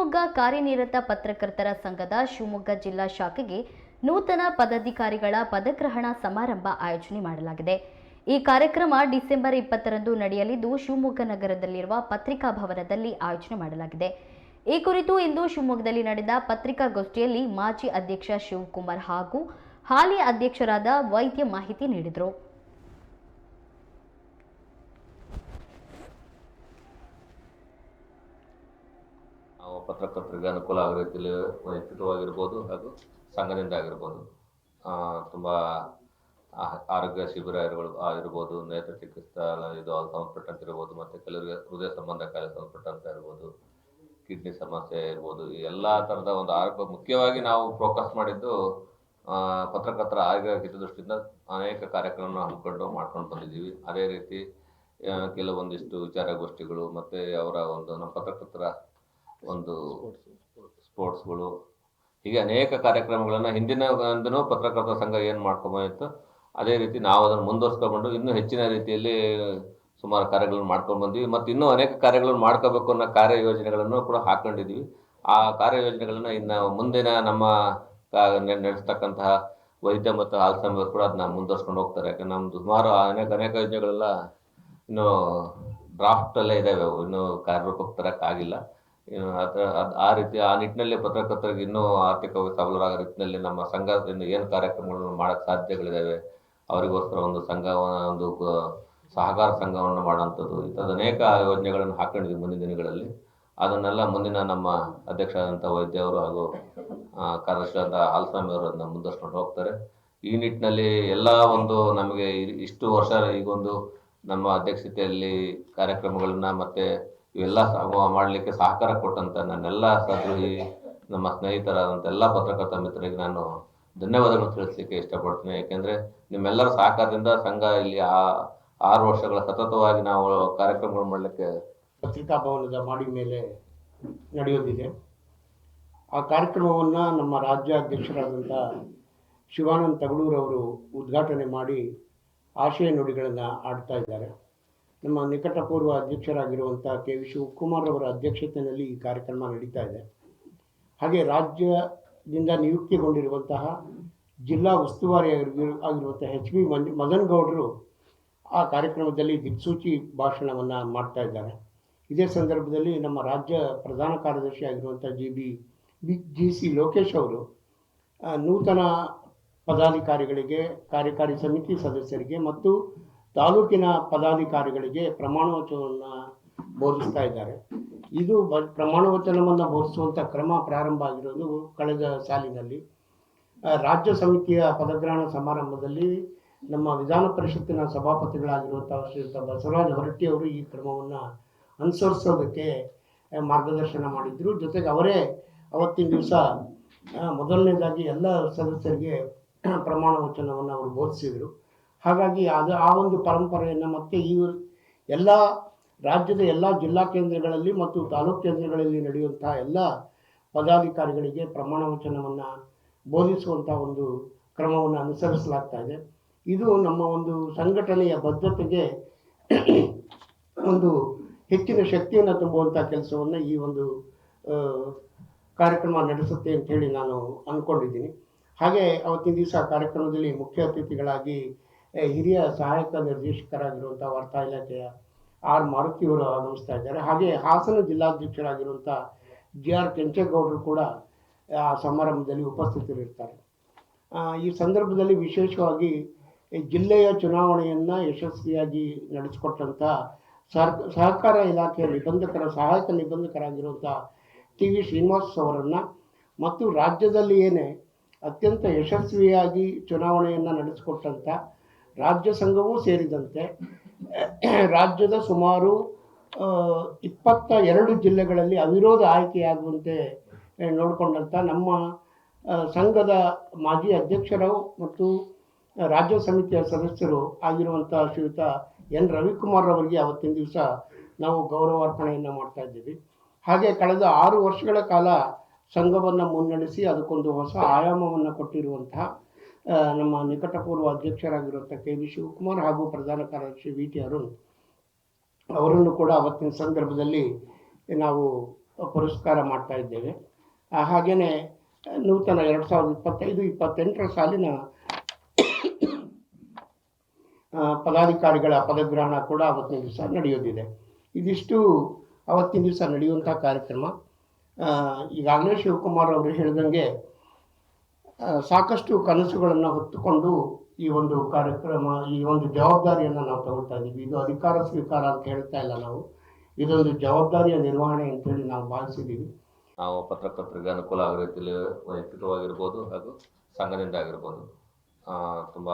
ಶಿವಮೊಗ್ಗ ಕಾರ್ಯನಿರತ ಪತ್ರಕರ್ತರ ಸಂಘದ ಶಿವಮೊಗ್ಗ ಜಿಲ್ಲಾ ಶಾಖೆಗೆ ನೂತನ ಪದಾಧಿಕಾರಿಗಳ ಪದಗ್ರಹಣ ಸಮಾರಂಭ ಆಯೋಜನೆ ಮಾಡಲಾಗಿದೆ. ಈ ಕಾರ್ಯಕ್ರಮ ಡಿಸೆಂಬರ್ ಇಪ್ಪತ್ತರಂದು ನಡೆಯಲಿದ್ದು, ಶಿವಮೊಗ್ಗ ನಗರದಲ್ಲಿರುವ ಪತ್ರಿಕಾ ಭವನದಲ್ಲಿ ಆಯೋಜನೆ ಮಾಡಲಾಗಿದೆ. ಈ ಕುರಿತು ಇಂದು ಶಿವಮೊಗ್ಗದಲ್ಲಿ ನಡೆದ ಪತ್ರಿಕಾಗೋಷ್ಠಿಯಲ್ಲಿ ಮಾಜಿ ಅಧ್ಯಕ್ಷ ಶಿವಕುಮಾರ್ ಹಾಗೂ ಹಾಲಿ ಅಧ್ಯಕ್ಷರಾದ ವೈದ್ಯ ಮಾಹಿತಿ ನೀಡಿದರು ನಾವು ಪತ್ರಕರ್ತರಿಗೆ ಅನುಕೂಲ ಆಗೋ ರೀತಿಯಲ್ಲಿ ವೈಯಕ್ತಿಕವಾಗಿರ್ಬೋದು ಹಾಗೂ ಸಂಘದಿಂದ ಆಗಿರ್ಬೋದು. ತುಂಬ ಆರೋಗ್ಯ ಶಿಬಿರ ಇರ್ಬೋದು ಆಗಿರ್ಬೋದು ನೇತ್ರ ಚಿಕಿತ್ಸಾ ಇದು ಸಂಬಂಧಪಟ್ಟಂತೆ ಇರ್ಬೋದು, ಮತ್ತು ಕೆಲವರಿಗೆ ಹೃದಯ ಸಂಬಂಧ ಕಾಯಿಲೆ ಸಂಬಂಧಪಟ್ಟಂತೆ ಇರ್ಬೋದು, ಕಿಡ್ನಿ ಸಮಸ್ಯೆ ಇರ್ಬೋದು ಎಲ್ಲ ಥರದ ಒಂದು ಆರೋಗ್ಯ ಮುಖ್ಯವಾಗಿ ನಾವು ಫೋಕಸ್ ಮಾಡಿದ್ದು ಪತ್ರಕರ್ತರ ಆರೋಗ್ಯ ಹಿತದೃಷ್ಟಿಯಿಂದ ಅನೇಕ ಕಾರ್ಯಕ್ರಮ ಹಮ್ಮಿಕೊಂಡು ಮಾಡ್ಕೊಂಡು ಬಂದಿದ್ದೀವಿ. ಅದೇ ರೀತಿ ಕೆಲವೊಂದಿಷ್ಟು ವಿಚಾರಗೋಷ್ಠಿಗಳು, ಮತ್ತು ಅವರ ಒಂದು ನಮ್ಮ ಪತ್ರಕರ್ತರ ಒಂದು ಸ್ಪೋರ್ಟ್ಸ್ಗಳು ಹೀಗೆ ಅನೇಕ ಕಾರ್ಯಕ್ರಮಗಳನ್ನು ಹಿಂದಿನ ಒಂದೂ ಪತ್ರಕರ್ತರ ಸಂಘ ಏನು ಮಾಡ್ಕೊಂಬಂದಿತ್ತು ಅದೇ ರೀತಿ ನಾವು ಅದನ್ನು ಮುಂದುವರ್ಸ್ಕೊಂಡು ಇನ್ನೂ ಹೆಚ್ಚಿನ ರೀತಿಯಲ್ಲಿ ಸುಮಾರು ಕಾರ್ಯಗಳನ್ನು ಮಾಡ್ಕೊಂಡು ಬಂದ್ವಿ ಮತ್ತು ಇನ್ನೂ ಅನೇಕ ಕಾರ್ಯಗಳನ್ನು ಮಾಡ್ಕೋಬೇಕು ಅನ್ನೋ ಕಾರ್ಯಯೋಜನೆಗಳನ್ನು ಕೂಡ ಹಾಕೊಂಡಿದ್ದೀವಿ ಆ ಕಾರ್ಯಯೋಜನೆಗಳನ್ನು ಇನ್ನು ಮುಂದಿನ ನಮ್ಮ ನಡೆಸ್ತಕ್ಕಂತಹ ವೈದ್ಯ ಮತ್ತು ಆಲ್ಸೈಮರ್ ಕೂಡ ಅದನ್ನ ಮುಂದುವರ್ಸ್ಕೊಂಡು ಹೋಗ್ತಾರೆ. ಯಾಕಂದ್ರೆ ನಮ್ಮ ಸುಮಾರು ಅನೇಕ ಅನೇಕ ಯೋಜನೆಗಳೆಲ್ಲ ಇನ್ನು ಡ್ರಾಫ್ಟಲ್ಲೇ ಇದ್ದಾವೆ ಅವು ಇನ್ನೂ ಕಾರ್ಯರೂಪಕ್ಕೆ ತರೋಕ್ಕಾಗಿಲ್ಲ. ಆ ರೀತಿ, ಆ ನಿಟ್ಟಿನಲ್ಲಿ ಪತ್ರಕರ್ತರಿಗೆ ಇನ್ನೂ ಆರ್ಥಿಕವಾಗಿ ಸಬಲರಾಗೋ ರೀತಿಯಲ್ಲಿ ನಮ್ಮ ಸಂಘದಿಂದ ಏನು ಕಾರ್ಯಕ್ರಮಗಳನ್ನು ಮಾಡಕ್ಕೆ ಸಾಧ್ಯಗಳಿದ್ದಾವೆ ಅವರಿಗೋಸ್ಕರ ಒಂದು ಸಂಘ, ಒಂದು ಸಹಕಾರ ಸಂಘವನ್ನು ಮಾಡುವಂಥದ್ದು. ಇಂಥದ್ದು ಅನೇಕ ಯೋಜನೆಗಳನ್ನು ಹಾಕೊಂಡಿದ್ವಿ ಮುಂದಿನ ದಿನಗಳಲ್ಲಿ. ಅದನ್ನೆಲ್ಲ ಮುಂದಿನ ನಮ್ಮ ಅಧ್ಯಕ್ಷರಾದಂಥ ವೈದ್ಯ ಅವರು ಹಾಗೂ ಕಾರ್ಯದರ್ಶಿಯಾದ ಹಾಲಸ್ವಾಮಿ ಅವರು ಅದನ್ನ ಮುಂದುವರ್ಸ್ಕೊಂಡು ಹೋಗ್ತಾರೆ. ಈ ನಿಟ್ಟಿನಲ್ಲಿ ಎಲ್ಲ ಒಂದು ನಮಗೆ ಇಷ್ಟು ವರ್ಷ ಈಗೊಂದು ನಮ್ಮ ಅಧ್ಯಕ್ಷತೆಯಲ್ಲಿ ಕಾರ್ಯಕ್ರಮಗಳನ್ನ ಮತ್ತೆ ಇವೆಲ್ಲ ಮಾಡಲಿಕ್ಕೆ ಸಹಕಾರ ಕೊಟ್ಟಂತ ನನ್ನೆಲ್ಲ ಸದ್ರೋಹಿ, ನಮ್ಮ ಸ್ನೇಹಿತರಾದಂಥ ಎಲ್ಲ ಪತ್ರಕರ್ತ ಮಿತ್ರರಿಗೆ ನಾನು ಧನ್ಯವಾದಗಳನ್ನು ತಿಳಿಸ್ಲಿಕ್ಕೆ ಇಷ್ಟಪಡ್ತೀನಿ. ಯಾಕೆಂದ್ರೆ ನಿಮ್ಮೆಲ್ಲರ ಸಹಕಾರದಿಂದ ಸಂಘ ಇಲ್ಲಿ ಆ ಆರು ವರ್ಷಗಳ ಸತತವಾಗಿ ನಾವು ಕಾರ್ಯಕ್ರಮಗಳು ಮಾಡಲಿಕ್ಕೆ ಪತ್ರಿಕಾ ಭವನದ ಮಾಡಿ ಮೇಲೆ ನಡೆಯೋದಿದೆ ಆ ಕಾರ್ಯಕ್ರಮವನ್ನು ನಮ್ಮ ರಾಜ್ಯ ಶಿವಾನಂದ ತಗಡೂರವರು ಉದ್ಘಾಟನೆ ಮಾಡಿ ಆಶಯ ನುಡಿಗಳನ್ನು ಆಡ್ತಾ ಇದ್ದಾರೆ. ನಮ್ಮ ನಿಕಟಪೂರ್ವ ಅಧ್ಯಕ್ಷರಾಗಿರುವಂಥ ಕೆ ವಿ ಶಿವಕುಮಾರ್ ಅವರ ಅಧ್ಯಕ್ಷತೆಯಲ್ಲಿ ಈ ಕಾರ್ಯಕ್ರಮ ನಡೀತಾ ಇದೆ. ಹಾಗೆ ರಾಜ್ಯದಿಂದ ನಿಯುಕ್ತಿಗೊಂಡಿರುವಂತಹ ಜಿಲ್ಲಾ ಉಸ್ತುವಾರಿ ಆಗಿರು- ಆಗಿರುವಂಥ ಎಚ್ ಬಿ ಮಂಜ್ ಆ ಕಾರ್ಯಕ್ರಮದಲ್ಲಿ ದಿಕ್ಸೂಚಿ ಭಾಷಣವನ್ನು ಮಾಡ್ತಾ ಇದ್ದಾರೆ. ಇದೇ ಸಂದರ್ಭದಲ್ಲಿ ನಮ್ಮ ರಾಜ್ಯ ಪ್ರಧಾನ ಕಾರ್ಯದರ್ಶಿ ಆಗಿರುವಂಥ G B B, G C Lokesh ಅವರು ನೂತನ ಪದಾಧಿಕಾರಿಗಳಿಗೆ, ಕಾರ್ಯಕಾರಿ ಸಮಿತಿ ಸದಸ್ಯರಿಗೆ ಮತ್ತು ತಾಲೂಕಿನ ಪದಾಧಿಕಾರಿಗಳಿಗೆ ಪ್ರಮಾಣ ವಚನವನ್ನು ಬೋಧಿಸ್ತಾ ಇದ್ದಾರೆ. ಇದು ಬ ಪ್ರಮಾಣ ವಚನವನ್ನು ಬೋಧಿಸುವಂಥ ಕ್ರಮ ಪ್ರಾರಂಭ ಆಗಿರೋದು ಕಳೆದ ಸಾಲಿನಲ್ಲಿ. ರಾಜ್ಯ ಸಮಿತಿಯ ಪದಗ್ರಹಣ ಸಮಾರಂಭದಲ್ಲಿ ನಮ್ಮ ವಿಧಾನ ಪರಿಷತ್ತಿನ ಸಭಾಪತಿಗಳಾಗಿರುವಂಥ ಶ್ರೀಯುತ ಬಸವರಾಜ ಹೊರಟ್ಟಿ ಅವರು ಈ ಕ್ರಮವನ್ನು ಅನುಸರಿಸೋದಕ್ಕೆ ಮಾರ್ಗದರ್ಶನ ಮಾಡಿದ್ರು. ಜೊತೆಗೆ ಅವರೇ ಅವತ್ತಿನ ದಿವಸ ಮೊದಲನೇದಾಗಿ ಎಲ್ಲ ಸದಸ್ಯರಿಗೆ ಪ್ರಮಾಣ ವಚನವನ್ನು ಅವರು ಬೋಧಿಸಿದರು. ಹಾಗಾಗಿ ಅದು ಆ ಒಂದು ಪರಂಪರೆಯನ್ನು ಮತ್ತೆ ಈ ಎಲ್ಲ ರಾಜ್ಯದ ಎಲ್ಲ ಜಿಲ್ಲಾ ಕೇಂದ್ರಗಳಲ್ಲಿ ಮತ್ತು ತಾಲೂಕು ಕೇಂದ್ರಗಳಲ್ಲಿ ನಡೆಯುವಂತಹ ಎಲ್ಲ ಪದಾಧಿಕಾರಿಗಳಿಗೆ ಪ್ರಮಾಣ ವಚನವನ್ನು ಬೋಧಿಸುವಂಥ ಒಂದು ಕ್ರಮವನ್ನು ಅನುಸರಿಸಲಾಗ್ತಾ ಇದೆ. ಇದು ನಮ್ಮ ಒಂದು ಸಂಘಟನೆಯ ಬದ್ಧತೆಗೆ ಒಂದು ಹೆಚ್ಚಿನ ಶಕ್ತಿಯನ್ನು ತುಂಬುವಂಥ ಕೆಲಸವನ್ನು ಈ ಒಂದು ಕಾರ್ಯಕ್ರಮ ನಡೆಸುತ್ತೆ ಅಂತ ಹೇಳಿ ನಾನು ಅಂದ್ಕೊಂಡಿದ್ದೀನಿ ಹಾಗೆ ಅವತ್ತಿನ ದಿವಸ ಕಾರ್ಯಕ್ರಮದಲ್ಲಿ ಮುಖ್ಯ ಅತಿಥಿಗಳಾಗಿ ಹಿರಿಯ ಸಹಾಯಕ ನಿರ್ದೇಶಕರಾಗಿರುವಂಥ ವಾರ್ತಾ ಇಲಾಖೆಯ ಆರ್ ಮಾರುತಿಯವರು ಆಗಮಿಸ್ತಾ ಇದ್ದಾರೆ. ಹಾಗೆ ಹಾಸನ ಜಿಲ್ಲಾಧ್ಯಕ್ಷರಾಗಿರುವಂಥ ಜಿ ಆರ್ ಕೆಂಚೇಗೌಡರು ಕೂಡ, ಆ, ಸಮಾರಂಭದಲ್ಲಿ ಉಪಸ್ಥಿತರಿರ್ತಾರೆ. ಈ ಸಂದರ್ಭದಲ್ಲಿ ವಿಶೇಷವಾಗಿ ಜಿಲ್ಲೆಯ ಚುನಾವಣೆಯನ್ನು ಯಶಸ್ವಿಯಾಗಿ ನಡೆಸಿಕೊಟ್ಟಂಥ ಸರ್, ಸಹಕಾರ ಇಲಾಖೆಯ ನಿಬಂಧಕರ, ಸಹಾಯಕ ನಿಬಂಧಕರಾಗಿರುವಂಥ ಟಿ ವಿ ಶ್ರೀನಿವಾಸ್ ಅವರನ್ನು ಮತ್ತು ರಾಜ್ಯದಲ್ಲಿ ಏನೇ ಅತ್ಯಂತ ಯಶಸ್ವಿಯಾಗಿ ಚುನಾವಣೆಯನ್ನು ನಡೆಸಿಕೊಟ್ಟಂಥ ರಾಜ್ಯ ಸಂಘವೂ ಸೇರಿದಂತೆ, ರಾಜ್ಯದ ಸುಮಾರು ಇಪ್ಪತ್ತ ಎರಡು ಜಿಲ್ಲೆಗಳಲ್ಲಿ ಅವಿರೋಧ ಆಯ್ಕೆಯಾಗುವಂತೆ ನೋಡಿಕೊಂಡಂಥ ನಮ್ಮ ಸಂಘದ ಮಾಜಿ ಅಧ್ಯಕ್ಷರು ಮತ್ತು ರಾಜ್ಯ ಸಮಿತಿಯ ಸದಸ್ಯರು ಆಗಿರುವಂಥ ಶ್ರೀಯುತ ಎನ್. ರವಿಕುಮಾರ್ ಅವರಿಗೆ ಅವತ್ತಿನ ದಿವಸ ನಾವು ಗೌರವಾರ್ಪಣೆಯನ್ನು ಮಾಡ್ತಾ ಇದ್ದೀವಿ. ಹಾಗೆ ಕಳೆದ ಆರು ವರ್ಷಗಳ ಕಾಲ ಸಂಘವನ್ನು ಮುನ್ನಡೆಸಿ ಅದಕ್ಕೊಂದು ಹೊಸ ಆಯಾಮವನ್ನು ಕೊಟ್ಟಿರುವಂತಹ ನಮ್ಮ ನಿಕಟಪೂರ್ವ ಅಧ್ಯಕ್ಷರಾಗಿರುವಂಥ ಕೆ ವಿ ಶಿವಕುಮಾರ್ ಹಾಗೂ ಪ್ರಧಾನ ಕಾರ್ಯದರ್ಶಿ ವಿ ಟಿ ಅರುಣ್ ಅವರನ್ನು ಕೂಡ ಅವತ್ತಿನ ಸಂದರ್ಭದಲ್ಲಿ ನಾವು ಪುರಸ್ಕಾರ ಮಾಡ್ತಾ ಇದ್ದೇವೆ. ಹಾಗೆಯೇ ನೂತನ ಎರಡು ಸಾವಿರದ ಇಪ್ಪತ್ತೈದು, ಇಪ್ಪತ್ತೆಂಟರ ಸಾಲಿನ ಪದಾಧಿಕಾರಿಗಳ ಪದಗ್ರಹಣ ಕೂಡ ಅವತ್ತಿನ ದಿವಸ ನಡೆಯೋದಿದೆ ಇದಿಷ್ಟು ಅವತ್ತಿನ ದಿವಸ ನಡೆಯುವಂಥ ಕಾರ್ಯಕ್ರಮ. ಈಗಾಗಲೇ ಶಿವಕುಮಾರ್ ಅವರು ಹೇಳಿದಂಗೆ ಸಾಕಷ್ಟು ಕನಸುಗಳನ್ನು ಹೊತ್ತುಕೊಂಡು ಈ ಒಂದು ಕಾರ್ಯಕ್ರಮ, ಈ ಒಂದು ಜವಾಬ್ದಾರಿಯನ್ನು ನಾವು ತಗೊಳ್ತಾ ಇದ್ದೀವಿ. ಇದು ಅಧಿಕಾರ ಸ್ವೀಕಾರ ಅಂತ ಹೇಳ್ತಾ ಇಲ್ಲ ನಾವು. ಇದೊಂದು ಜವಾಬ್ದಾರಿಯ ನಿರ್ವಹಣೆ ಅಂತೇಳಿ ನಾವು ಭಾವಿಸಿದ್ದೀವಿ. ನಾವು ಪತ್ರಕರ್ತರಿಗೆ ಅನುಕೂಲ ಆಗೋ ರೀತಿಯಲ್ಲಿ ವೈಯಕ್ತಿಕವಾಗಿರ್ಬೋದು ಹಾಗೂ ಸಂಘದಿಂದ ಆಗಿರ್ಬೋದು. ತುಂಬ